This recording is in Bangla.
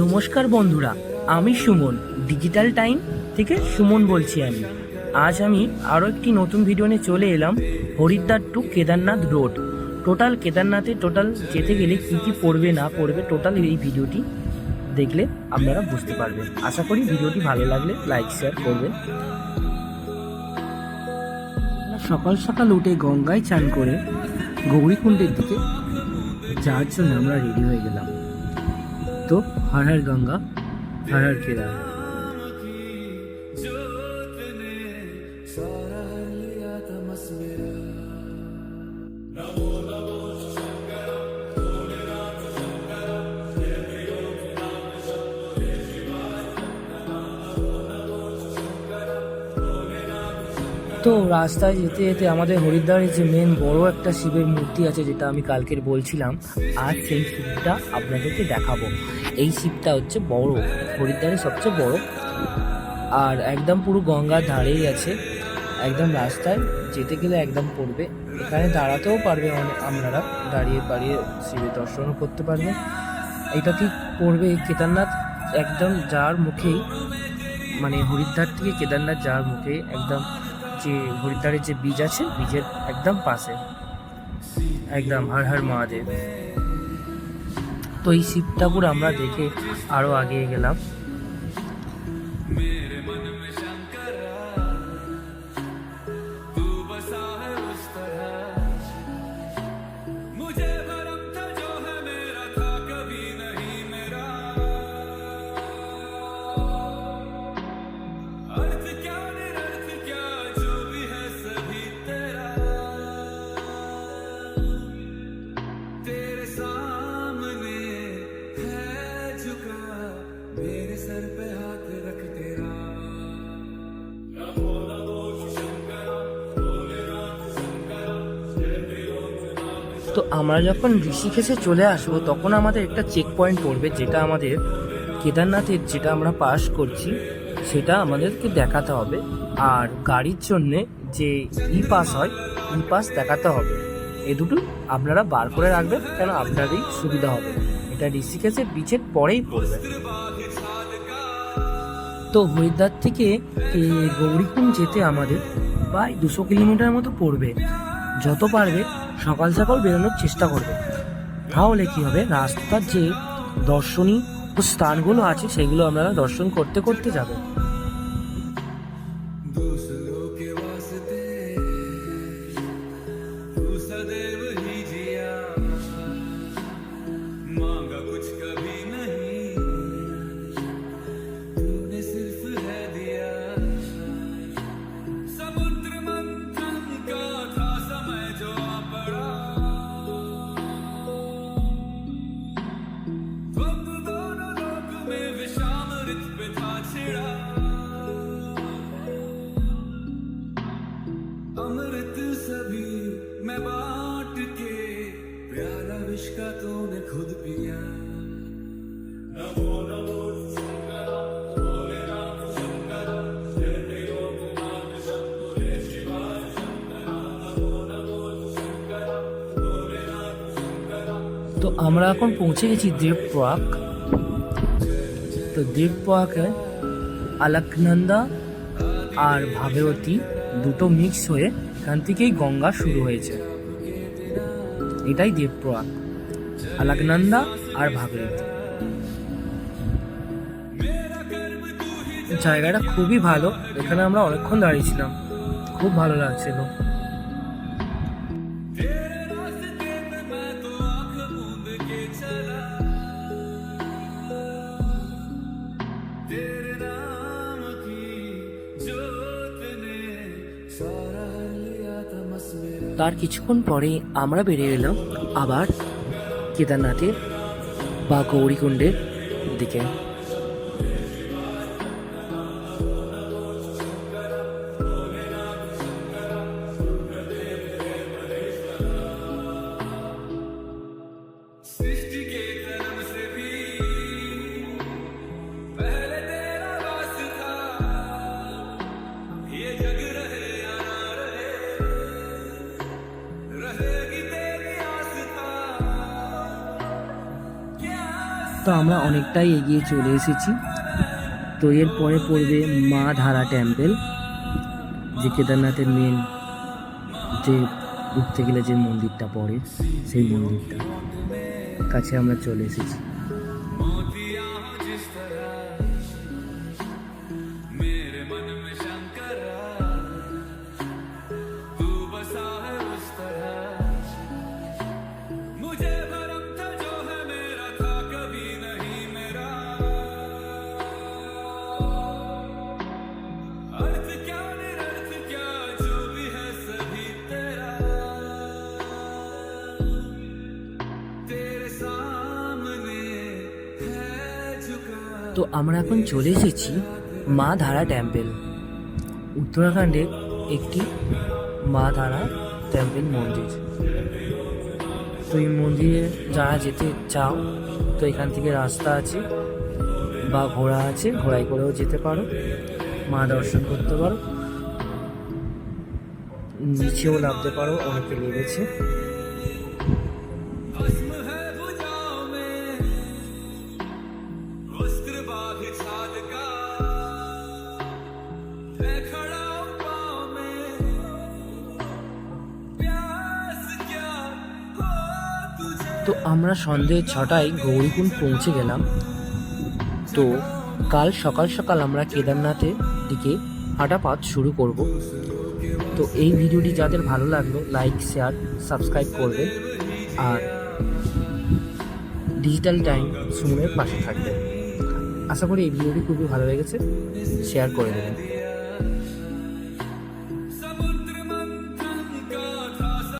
নমস্কার বন্ধুরা, আমি সুমন ডিজিটাল টাইম থেকে সুমন বলছি আমি। আজ আমি আরও একটি নতুন ভিডিও নিয়ে চলে এলাম Haridwar to Kedarnath road total কেদারনাথে total যেতে গেলে কী কী পড়বে, না পড়বে টোটাল এই ভিডিওটি দেখলে আপনারা বুঝতে পারবেন। আশা করি ভিডিওটি ভালো লাগলে লাইক শেয়ার করবেন। সকাল সকাল উঠে গঙ্গায় চান করে গৌরীকুণ্ডের দিকে যাওয়ার জন্য আমরা রেডি হয়ে গেলাম। 또 발할 건가? 발할 기다. 사랑이 아담았습니다. তো রাস্তায় যেতে যেতে আমাদের হরিদ্বারের যে মেন বড় একটা শিবের মূর্তি আছে, যেটা আমি কালকের বলছিলাম আর সেই শিবটা আপনাদেরকে দেখাবো। এই শিবটা হচ্ছে বড়, হরিদ্বারের সবচেয়ে বড়। আর একদম পুরো গঙ্গার ধারেই আছে, একদম রাস্তায় যেতে গেলে একদম পড়বে। এখানে দাঁড়াতেও পারবে আপনারা, দাঁড়িয়ে পাড়িয়ে শিবের দর্শনও করতে পারবেন। এটা ঠিক পড়বে কেদারনাথ একদম যার মুখেই মানে হরিদ্বার থেকে কেদারনাথ যাওয়ার মুখে একদম যে হরিদ্বারের যে বীজ আছে বীজের একদম পাশে। একদম হর হর মহাদেব। তো এই শিব ঠাকুর আমরা দেখে আরও আগে গেলাম। তো আমরা যখন ঋষিকেশে চলে আসব, তখন আমাদের একটা চেক পয়েন্ট পড়বে, যেটা আমাদের কেদারনাথের যেটা আমরা পাস করছি, সেটা আমাদেরকে দেখাতে হবে। আর গাড়ির জন্যে যে ই পাস হয় ই পাস দেখাতে হবে। এ দুটো আপনারা বার করে রাখবেন, কেন আপনারই সুবিধা হবে। এটা ঋষিকেশের বিচের পরেই পড়বে। তো হরিদ্বার থেকে গৌরীকুণ্ড যেতে আমাদের প্রায় দুশো কিলোমিটার মতো পড়বে। যত পারবে সকাল সকাল বেরোনোর চেষ্টা করবে। তাহলে কি হবে? রাস্তার যে দর্শনীয় স্থানগুলো আছে, সেগুলো আপনারা দর্শন করতে করতে যাবে could be I. তো আমরা এখন পৌঁছে গেছি দেব তো দেব আলাকনন্দা আর ভাবেরতী দুটো মিক্স হয়ে এখান থেকেই গঙ্গা শুরু হয়েছে। এটাই দেব আলাকনন্দা আর ভাগীরথী জায়গাটা খুবই ভালো। এখানে আমরা অনেকক্ষণ দাঁড়িয়েছিলাম। খুব ভালো লাগছিল। তার কিছুক্ষণ পরে আমরা বেরিয়ে এলাম। আবার কেদারনাথের বা গৌরীকুণ্ডের দিকে। তো আমরা অনেকটাই এগিয়ে চলে এসেছি। তো এরপরে পড়বে মা ধারা টেম্পেল, যে কেদারনাথের মেন যে উঠতে গেলে যে মন্দিরটা পড়ে, সেই মন্দিরটা। কাছে আমরা চলে এসেছি। তো আমরা এখন চলে এসেছি মা ধারা টেম্পেল উত্তরাখণ্ডের একটি মা ধারা টেম্পল মন্দির। তো এই মন্দিরে যারা যেতে চাও, তো এখান থেকে রাস্তা আছে বা ঘোড়া আছে, ঘোড়ায় করেও যেতে পারো। মা দর্শন করতে পারো। নিচেও নামতে পারো, অনেকে লেগেছে वस्त्र बाघ छाल का मैं खड़ा हूं पाँव में प्यास क्या हो तुझे তো আমরা সন্ধ্যে ছটায় গৌরীকুণ্ড পৌঁছে গেলাম তো কাল সকাল সকাল আমরা কেদারনাথের দিকে হাঁটাপাত শুরু করব তো এই ভিডিওটি যাদের ভালো লাগলো লাইক শেয়ার সাবস্ক্রাইব করবেন আর ডিজিটাল টাইম সুমনের পাশে থাকবেন আশা করি এই ভিডিওটি খুবই ভালো লেগেছে। শেয়ার করে দেবেন।